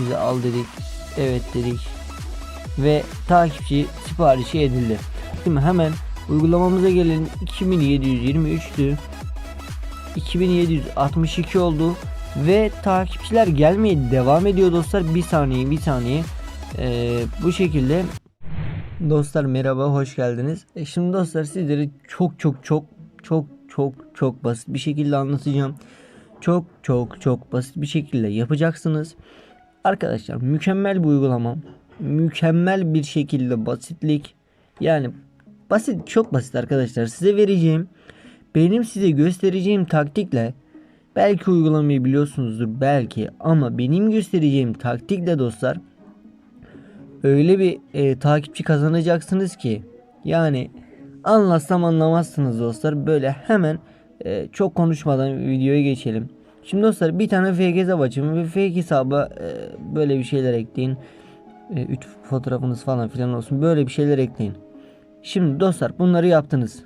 400'e al dedik. Evet dedik. Ve takipçi siparişi edildi. Şimdi hemen uygulamamıza gelelim. 2723'tü. 2762 oldu. Ve takipçiler gelmeye devam ediyor dostlar. Bir saniye bir saniye. Ee, bu şekilde Dostlar merhaba hoş geldiniz. E şimdi dostlar sizlere çok çok çok çok çok çok basit bir şekilde anlatacağım. Çok çok çok basit bir şekilde yapacaksınız. Arkadaşlar mükemmel bir uygulama. Mükemmel bir şekilde basitlik. Yani basit çok basit arkadaşlar. Size vereceğim benim size göstereceğim taktikle belki uygulamayı biliyorsunuzdur belki ama benim göstereceğim taktikle dostlar öyle bir e, takipçi kazanacaksınız ki yani anlatsam anlamazsınız dostlar. Böyle hemen e, çok konuşmadan videoya geçelim. Şimdi dostlar bir tane fake hesap açın ve fake hesaba e, böyle bir şeyler ekleyin. 3 fotoğrafınız falan filan olsun. Böyle bir şeyler ekleyin. Şimdi dostlar bunları yaptınız.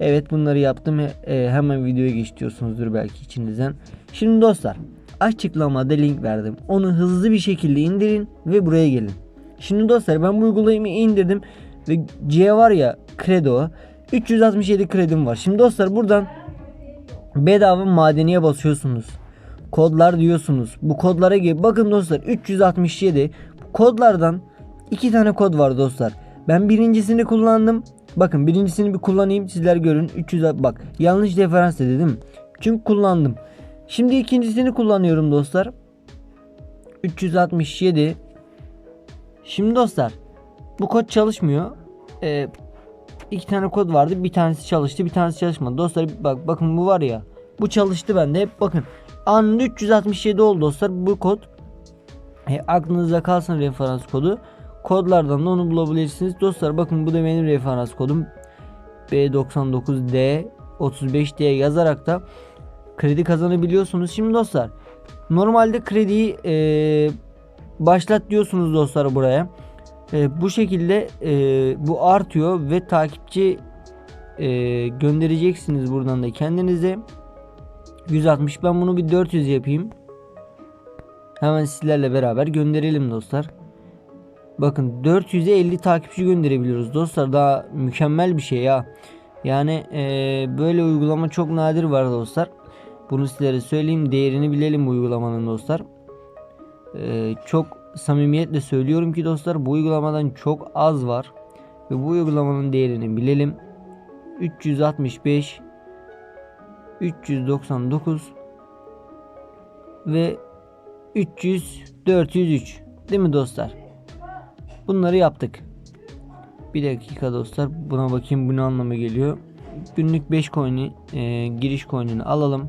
Evet bunları yaptım. E, hemen videoya geç diyorsunuzdur belki içinizden. Şimdi dostlar açıklamada link verdim. Onu hızlı bir şekilde indirin ve buraya gelin. Şimdi dostlar ben bu uygulamayı indirdim ve C var ya Credo 367 kredim var. Şimdi dostlar buradan bedava madeniye basıyorsunuz. Kodlar diyorsunuz. Bu kodlara gibi bakın dostlar 367 bu kodlardan iki tane kod var dostlar. Ben birincisini kullandım. Bakın birincisini bir kullanayım sizler görün. 300 bak yanlış referans dedi değil mi? Çünkü kullandım. Şimdi ikincisini kullanıyorum dostlar. 367 Şimdi dostlar bu kod çalışmıyor. Ee, iki tane kod vardı. Bir tanesi çalıştı, bir tanesi çalışmadı. Dostlar bak bakın bu var ya. Bu çalıştı bende. Bakın. Anında 367 oldu dostlar bu kod. E, aklınızda kalsın referans kodu. Kodlardan da onu bulabilirsiniz. Dostlar bakın bu da benim referans kodum. B99D 35D yazarak da kredi kazanabiliyorsunuz. Şimdi dostlar normalde krediyi e, başlat diyorsunuz dostlar buraya. E, bu şekilde e, bu artıyor ve takipçi e, göndereceksiniz buradan da kendinize. 160 ben bunu bir 400 yapayım. Hemen sizlerle beraber gönderelim dostlar. Bakın 400'e 50 takipçi gönderebiliyoruz dostlar. Daha mükemmel bir şey ya. Yani e, böyle uygulama çok nadir var dostlar. Bunu sizlere söyleyeyim. Değerini bilelim bu uygulamanın dostlar. E, çok samimiyetle söylüyorum ki dostlar bu uygulamadan çok az var. Ve bu uygulamanın değerini bilelim. 365 399 ve 300 403 değil mi dostlar? Bunları yaptık. Bir dakika dostlar buna bakayım bu ne anlama geliyor. Günlük 5 coin'i e, giriş coin'ini alalım.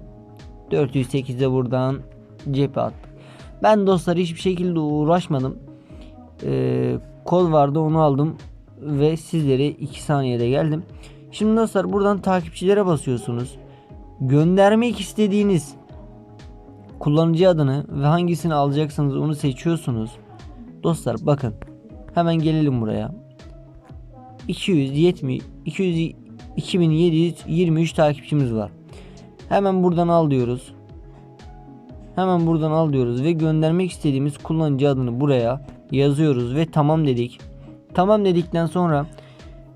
408'de buradan cephe attık. Ben dostlar hiçbir şekilde uğraşmadım. E, kod vardı onu aldım ve sizlere 2 saniyede geldim. Şimdi dostlar buradan takipçilere basıyorsunuz. Göndermek istediğiniz kullanıcı adını ve hangisini alacaksınız onu seçiyorsunuz. Dostlar bakın hemen gelelim buraya. 270 200 2723 takipçimiz var. Hemen buradan al diyoruz. Hemen buradan al diyoruz ve göndermek istediğimiz kullanıcı adını buraya yazıyoruz ve tamam dedik. Tamam dedikten sonra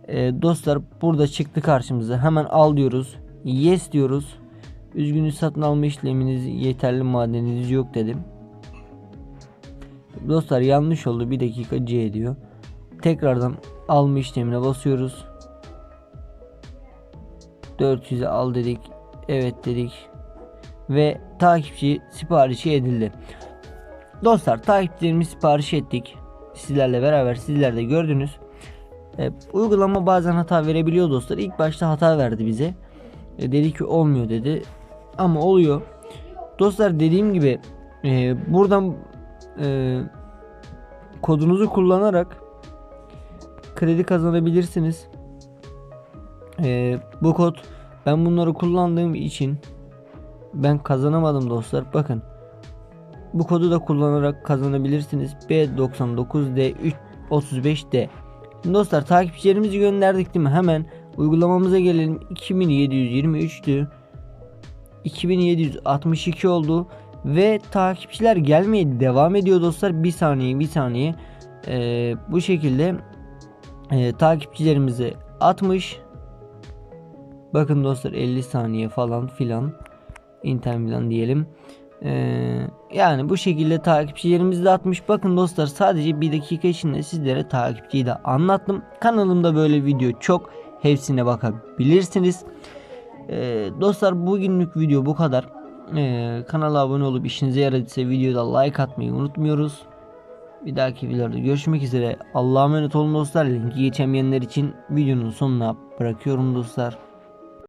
e, dostlar burada çıktı karşımıza. Hemen al diyoruz. Yes diyoruz. Üzgünüz satın alma işleminiz yeterli madeniniz yok dedim. Dostlar yanlış oldu. Bir dakika C diyor. Tekrardan alma işlemine basıyoruz. 400'e al dedik. Evet dedik. Ve takipçi siparişi edildi. Dostlar takipçilerimizi sipariş ettik. Sizlerle beraber sizler de gördünüz. E, uygulama bazen hata verebiliyor dostlar. İlk başta hata verdi bize. E, dedi ki olmuyor dedi. Ama oluyor. Dostlar dediğim gibi e, buradan e, kodunuzu kullanarak kredi kazanabilirsiniz. E, bu kod ben bunları kullandığım için ben kazanamadım dostlar. Bakın bu kodu da kullanarak kazanabilirsiniz. B99D 335D. Dostlar takipçilerimizi gönderdik değil mi? Hemen uygulamamıza gelelim. 2723'tü. 2762 oldu ve takipçiler gelmeye devam ediyor dostlar. Bir saniye bir saniye Ee, bu şekilde e, takipçilerimizi atmış. Bakın dostlar 50 saniye falan filan Inter Milan diyelim. Ee, yani bu şekilde takipçilerimizi de atmış. Bakın dostlar sadece bir dakika içinde sizlere takipçiyi de anlattım. Kanalımda böyle video çok. Hepsine bakabilirsiniz. Ee, dostlar bugünlük video bu kadar. Ee, kanala abone olup işinize yaradıysa videoda like atmayı unutmuyoruz. Bir dahaki videoda görüşmek üzere. Allah'a emanet olun dostlar. Linki geçemeyenler için videonun sonuna bırakıyorum dostlar.